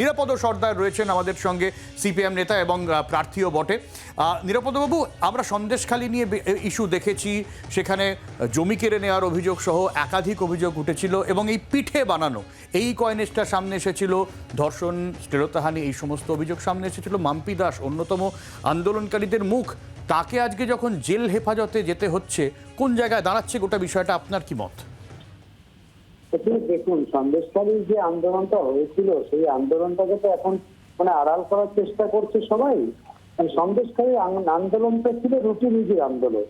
নিরাপদ সর্দার রয়েছেন আমাদের সঙ্গে সিপিএম নেতা এবং প্রার্থীও বটে। নিরাপদবাবু, আমরা সন্দেশখালী নিয়ে ইস্যু দেখেছি। সেখানে জমি কেড়ে নেওয়ার অভিযোগ সহ একাধিক অভিযোগ উঠেছিল এবং এই পিঠে বানানো, এই কয়েনেসটা সামনে এসেছিল। ধর্ষণ, শ্লীলতাহানি, এই সমস্ত অভিযোগ সামনে এসেছিল। মাম্পি দাস, অন্যতম আন্দোলনকারীদের মুখ, তাকে আজকে যখন জেল হেফাজতে যেতে হচ্ছে, কোন জায়গায় দাঁড়াচ্ছে গোটা বিষয়টা, আপনার কি মত? আপনি দেখুন, সন্দেশকারীর যে আন্দোলনটা হয়েছিল, সেই আন্দোলনটাকে তো এখন মানে আড়াল করার চেষ্টা করছে সবাই। সন্দেশকারী আন্দোলনটা ছিল রুটি রুজির আন্দোলন।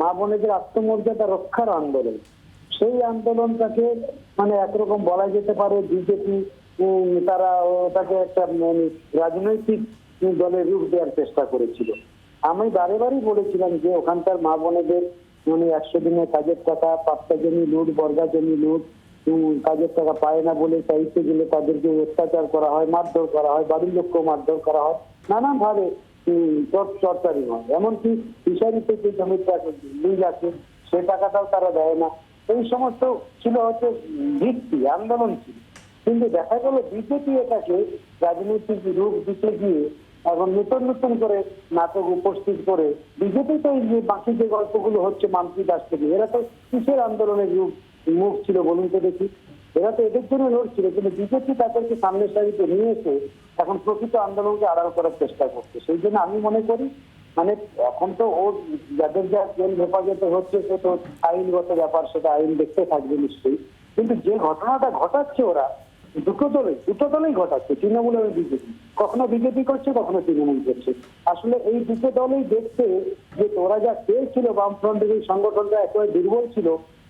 মা বোনেদের আত্মমর্যাদা রক্ষার আন্দোলন। সেই আন্দোলনটাকে মানে একরকম বলা যেতে পারে বিজেপি তারা ওটাকে একটা রাজনৈতিক দলের রূপ দেওয়ার চেষ্টা করেছিল। আমি বারে বারেই বলেছিলাম যে ওখানকার মা বোনেদের মানে একশো দিনের কাজের টাকা, পাঁচটা জমি লুট, বর্গা জমি লুট কাজের টাকা পায় না বলে চাইতে গেলে তাদেরকে অত্যাচার করা হয়, মারধর করা হয়, বাড়ির লোককেও মারধর করা হয়। নানান ভাবে চর্চারি হয়। এমনকি ফিশারিতে যে টাকা লিজ আছে, সে টাকাটাও তারা দেয় না। এই সমস্ত ছিল হচ্ছে ভিত্তি, আন্দোলন ছিল। কিন্তু দেখা গেল বিজেপি এটাকে রাজনৈতিক রূপ দিতে গিয়ে এখন নতুন নতুন করে নাটক উপস্থিত করে বিজেপি তো এই যে বাকি যে গল্পগুলো হচ্ছে মাম্পি দাস থেকে, এরা তো কিসের আন্দোলনের রূপ মুখ ছিল বলুন তো দেখি? এরা তো এদের জন্য লড়ছিল, কিন্তু বিজেপি তাদেরকে সামনের সারিতে নিয়ে এসে এখন প্রকৃত আন্দোলনকে আড়াল করার চেষ্টা করছে। সেই জন্য আমি মনে করি মানে এখন তো ও যাদের যা জেল হেফাজতে হচ্ছে, সে তো আইনগত ব্যাপার, সেটা আইন দেখতে থাকবে নিশ্চয়ই। কিন্তু যে ঘটনাটা ঘটাচ্ছে ওরা দুটো দলে দুটো দলেই ঘটাচ্ছে। তৃণমূল এবং বিজেপি। কখনো বিজেপি করছে কখনো তৃণমূল করছে। আসলে এই দুটো দলেই দেখছে যে তোরা যা চেয়েছিল বামফ্রন্টের এই সংগঠনটা একেবারে দুর্বল ছিল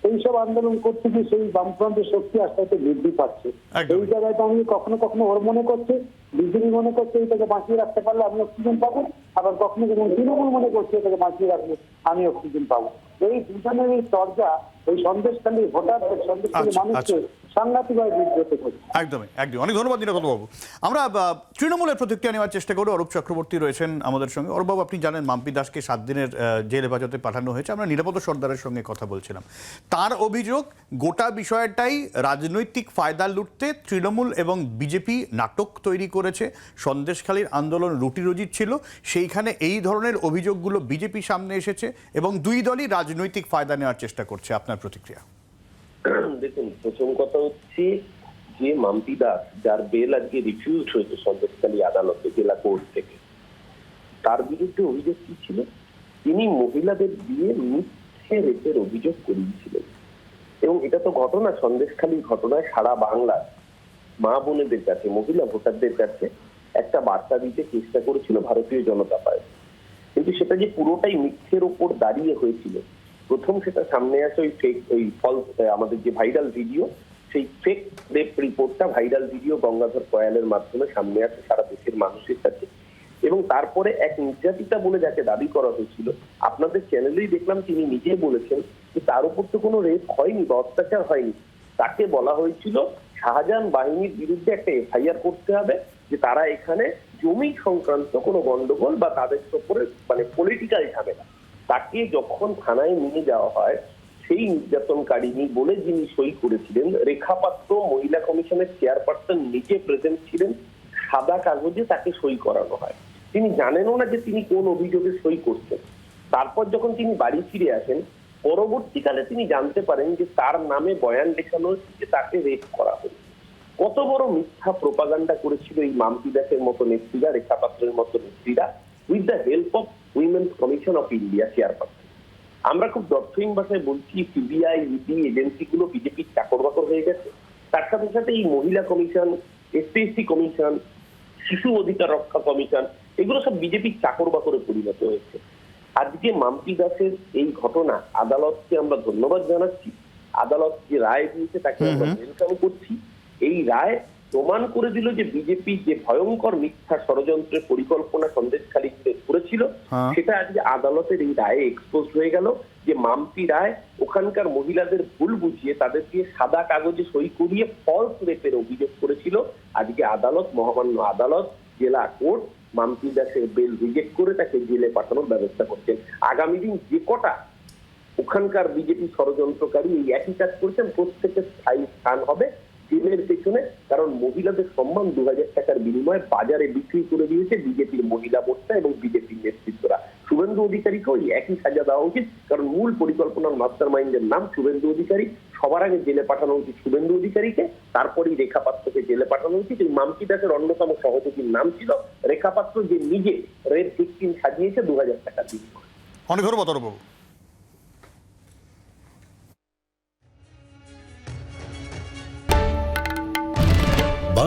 এইসব আন্দোলন করতে গিয়ে সেই বামফ্রন্টের শক্তি আস্তে আস্তে বৃদ্ধি পাচ্ছে। এই জায়গায় আমি কখনো কখনো ওর মনে করছে বিজেপি মনে করছে এটাকে বাঁচিয়ে রাখতে পারলে আমি অক্সিজেন পাবো আবার কখনো যখন তৃণমূল মনে করছে এটাকে বাঁচিয়ে রাখলে আমি অক্সিজেন পাবো। এই দুজনের এই চর্চা এই সন্দেশখালী ভোটার সন্দেশখালী আচ্ছা, মানুষকে আচ্ছা। সাংঘাতিকভাবে বিব্রত করছে। একদমই একদম অনেক ধন্যবাদ নিরাপদবাবু আমরা তৃণমূলের প্রতিক্রিয়া নেওয়ার চেষ্টা করব অরূপ চক্রবর্তী রয়েছেন আমাদের সঙ্গে। অরূপবাবু আপনি জানেন মাম্পি দাসকে সাত দিনের জেল হেফাজতে পাঠানো হয়েছে। আমরা নিরাপদ সর্দারের সঙ্গে কথা বলছিলাম। তার অভিযোগ গোটা বিষয়টাই রাজনৈতিক ফায়দা লুটতে তৃণমূল এবং বিজেপি নাটক তৈরি করেছে। সন্দেশখালীর আন্দোলন রুটি রুজির ছিল। সেইখানে এই ধরনের অভিযোগগুলো বিজেপি সামনে এসেছে এবং দুই দলই রাজনৈতিক ফায়দা নেওয়ার চেষ্টা করছে আপনার প্রতিক্রিয়া? দেখুন, প্রথম কথা হচ্ছে যে মাম্পি দাস, যার বেল আজকে রিফিউজ হয়েছে সন্দেশখালী আদালতে, জেলা কোর্ট থেকে, তার বিরুদ্ধে অভিযোগ কি ছিল? তিনি মহিলাদের দিয়ে মিথ্যে রেপের অভিযোগ করিয়েছিলেন। এবং এটা তো ঘটনা, সন্দেশখালীর ঘটনায় সারা বাংলার মা বোনেদের কাছে, মহিলা ভোটারদের কাছে একটা বার্তা দিতে চেষ্টা করেছিল ভারতীয় জনতা পার্টি। কিন্তু সেটা যে পুরোটাই মিথ্যের ওপর দাঁড়িয়ে হয়েছিল প্রথম সেটা সামনে আসে ওই ফেক ওই ফল আমাদের যে ভাইরাল ভিডিও সেই ফেক রেপ রিপোর্টটা ভাইরাল ভিডিও গঙ্গাধর কয়ালের মাধ্যমে সামনে আসে সারা দেশের মানুষের কাছে। এবং তারপরে এক নির্যাতিতা বলে যাকে দাবি করা হয়েছিল, আপনাদের চ্যানেলেই দেখলাম তিনি নিজে বলেছেন যে তার উপর তো কোনো রেপ হয়নি বা অত্যাচার হয়নি। তাকে বলা হয়েছিল, শাহজাহান বাহিনীর বিরুদ্ধে একটা এফআইআর করতে হবে যে তারা এখানে জমি সংক্রান্ত কোনো গন্ডগোল বা তাদের উপরে মানে পলিটিক্যাল ঝামেলা। তাকে যখন থানায় নিয়ে যাওয়া হয়, সেই নির্যাতনকারিনী বলে যিনি সই করেছিলেন রেখা পাত্র মহিলা কমিশনের চেয়ারপারসন নিজে প্রেজেন্ট ছিলেন, সাদা কাগজে তাকে সই করানো হয়। তিনি জানেনও না যে তিনি কোন অভিযোগে সই করছেন। তারপর যখন তিনি বাড়ি ফিরে আসেন, পরবর্তীকালে তিনি জানতে পারেন যে তার নামে বয়ান লেখানো হয়েছে যে তাকে রেপ করা হয়েছে। কত বড় মিথ্যা প্রপাগান্ডা করেছিল এই মাম্পি দাসের মতো নেত্রীরা রেখা পাত্রের মতো নেত্রীরা। With the help of women's commission of India chairperson আমরা খুব দর্থহীন ভাষায় বলছি সিবিআই ইডি এজেন্সিগুলো বিজেপির চাকর বাকর হয়ে গেছে। তার সাথে সাথে এই মহিলা কমিশন এসপিএসসি কমিশন শিশু অধিকার রক্ষা কমিশন এগুলো সব বিজেপির চাকর বাকরে পরিণত হয়েছে। আজকে মাম্পি দাসের এই ঘটনা আদালতকে আমরা ধন্যবাদ জানাচ্ছি। আদালত যে রায় দিয়েছে তাকে আমরা ওয়েলকাম করছি। এই রায় প্রমাণ করে দিল যে বিজেপি যে ভয়ঙ্কর মিথ্যা ষড়যন্ত্রের পরিকল্পনা সন্দেশখালী করেছিল হ্যাঁ। সেটা আজকে আদালতের এই রায়ে এক্সপোজ হয়ে গেল যে মাম্পি রায় ওখানকার মহিলাদের ভুল বুঝিয়ে তাদের দিয়ে সাদা কাগজে সই করিয়ে ফলস রেপের অভিযোগ করেছিল। আজকে আদালত মহামান্য আদালত জেলা কোর্ট মাম্পি দাসের বেল রিজেক্ট করে তাকে জেলে পাঠানোর ব্যবস্থা করছেন। আগামী দিন যে কটা ওখানকার বিজেপি ষড়যন্ত্রকারী এই একই কাজ করছেন প্রত্যেকের স্থায়ী স্থান হবে। জেলের পেছনে, কারণ মহিলাদের সম্মান দু হাজার টাকার বিনিময়ে বাজারে বিক্রি করে দিয়েছে বিজেপির মহিলা মোর্চা এবং বিজেপির নেতৃত্বরা। শুভেন্দু অধিকারীকে ওই একই সাজা দেওয়া উচিত, কারণ মূল পরিকল্পনার মাস্টার মাইন্ডের নাম শুভেন্দু অধিকারী। সবার আগে জেলে পাঠানো উচিত শুভেন্দু অধিকারীকে, তারপরেই রেখা পাত্রকে জেলে পাঠানো উচিত। এই মামকি দাসের অন্যতম সহযোগীর নাম ছিল রেখা পাত্র, যে নিজে রেড ভিকটিম সাজিয়েছে দু হাজার টাকার বিনিময়ে। অনেক ধন্যবাদ